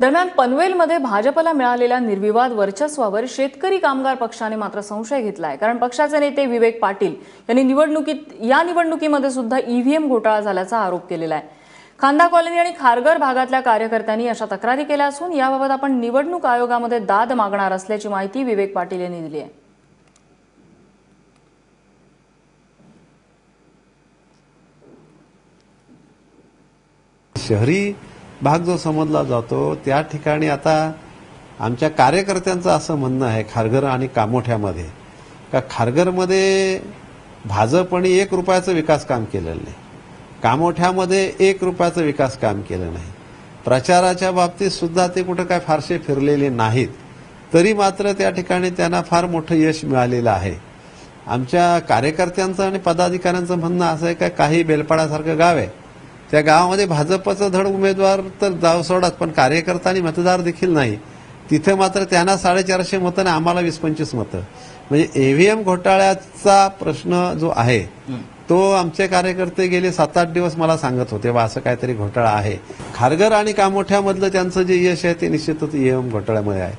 दरम्यान पनवेलमध्ये भाजपला मिळालेल्या निर्विवाद वर्चस्वावर शेतकरी कामगार पक्षाने मात्र संशय घेतलाय. कारण पक्षाचे नेते विवेक पाटील यांनी निवडणुकीत या निवडणुकीमध्ये सुद्धा ईव्हीएम घोटाळा झाल्याचा आरोप केलेला आहे खांदा कॉलनी आणि खारघर भागातल्या कार्यकर्त्यांनी अशा तक्रारी केल्या असून याबाबत आपण निवडणूक आयोगामध्ये दाद मागणार असल्याची माहिती विवेक पाटील यांनी दिली आहे. शहरी भाग जो समजला जातो त्या ठिकाणी आता आमच्या कार्यकर्त्यांचं असं म्हणणं आहे खारघर आणि कामोठ्यामध्ये. का खारघरमध्ये भाजपने एक रुपयाचं विकास काम केलेलं नाही. कामोठ्यामध्ये एक रुपयाचं विकास काम केलं नाही. प्रचाराच्या बाबतीत सुद्धा ते कुठं काय फारसे फिरलेले नाहीत. तरी मात्र त्या ठिकाणी त्यांना फार मोठं यश मिळालेलं आहे. आमच्या कार्यकर्त्यांचं आणि पदाधिकाऱ्यांचं म्हणणं असं आहे का काही बेलपाडासारखं गाव आहे. त्या गावामध्ये भाजपचं धड उमेदवार तर जाव सोडाच पण कार्यकर्ता आणि मतदार देखील नाही. तिथे मात्र त्यांना साडेचारशे मतं आणि आम्हाला वीस पंचवीस मतं. म्हणजे ईव्हीएम घोटाळ्याचा प्रश्न जो आहे तो आमचे कार्यकर्ते गेले सात आठ दिवस मला सांगत होते बा असं काहीतरी घोटाळा आहे. खारघर आणि कामोठ्यामधलं त्यांचं जे यश आहे ते निश्चितच ईव्हीएम घोटाळ्यामध्ये आहे.